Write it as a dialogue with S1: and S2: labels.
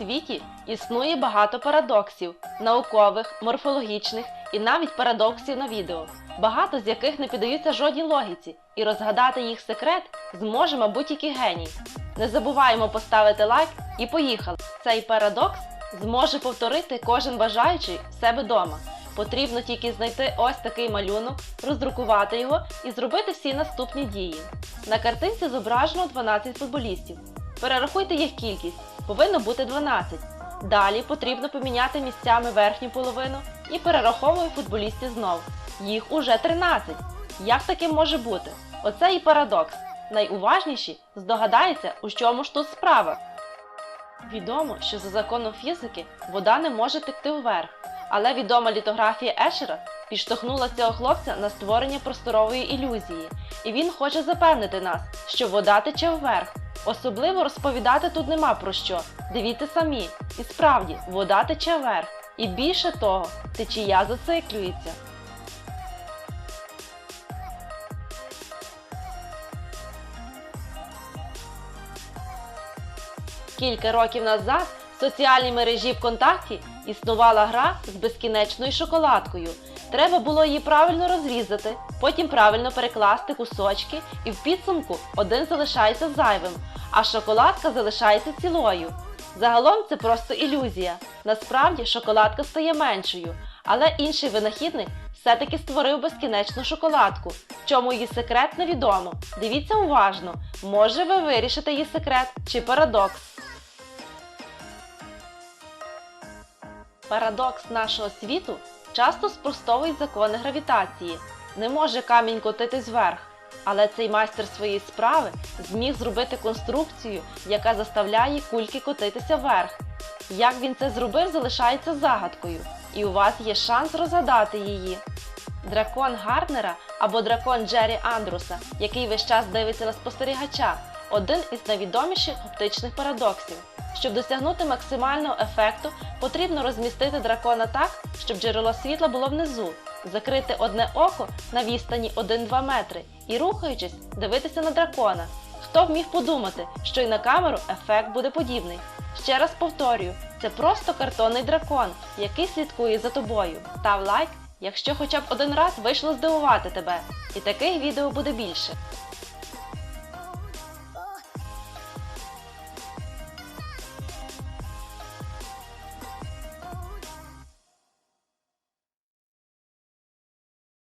S1: світі існує багато парадоксів наукових, морфологічних і навіть парадоксів на відео, багато з яких не піддаються жодній логіці, і розгадати їх секрет зможе, мабуть, тільки геній. Не забуваємо поставити лайк і поїхали! Цей парадокс зможе повторити кожен бажаючий в себе вдома. Потрібно тільки знайти ось такий малюнок, роздрукувати його і зробити всі наступні дії. На картинці зображено 12 футболістів. Перерахуйте їх кількість, повинно бути 12. Далі потрібно поміняти місцями верхню половину і перераховую футболістів знов. Їх уже 13. Як таке може бути? Оце і парадокс. Найуважніші здогадаються, у чому ж тут справа. Відомо, що за законом фізики вода не може текти вверх, але відома літографія Ешера підштовхнула цього хлопця на створення просторової ілюзії, і він хоче запевнити нас, що вода тече вверх. Особливо розповідати тут нема про що. Дивіться самі. І справді, вода тече вверх. І більше того, течія зациклюється. Кілька років назад в соціальній мережі ВКонтакті існувала гра з безкінечною шоколадкою. Треба було її правильно розрізати, потім правильно перекласти кусочки, і в підсумку один залишається зайвим, а шоколадка залишається цілою. Загалом це просто ілюзія. Насправді шоколадка стає меншою, але інший винахідник все-таки створив безкінечну шоколадку. В чому її секрет невідомо. Дивіться уважно. Може ви вирішите її секрет чи парадокс. Парадокс нашого світу часто спростовують закони гравітації. Не може камінь котитись вверх. Але цей майстер своєї справи зміг зробити конструкцію, яка заставляє кульки котитися вверх. Як він це зробив, залишається загадкою, і у вас є шанс розгадати її. Дракон Гарднера або дракон Джері Андруса, який весь час дивиться на спостерігача, один із найвідоміших оптичних парадоксів. Щоб досягнути максимального ефекту, потрібно розмістити дракона так, щоб джерело світла було внизу, закрити одне око на відстані 1-2 метри і, рухаючись, дивитися на дракона. Хто б міг подумати, що й на камеру ефект буде подібний? Ще раз повторюю, це просто картонний дракон, який слідкує за тобою. Став лайк, якщо хоча б один раз вийшло здивувати тебе. І таких відео буде більше.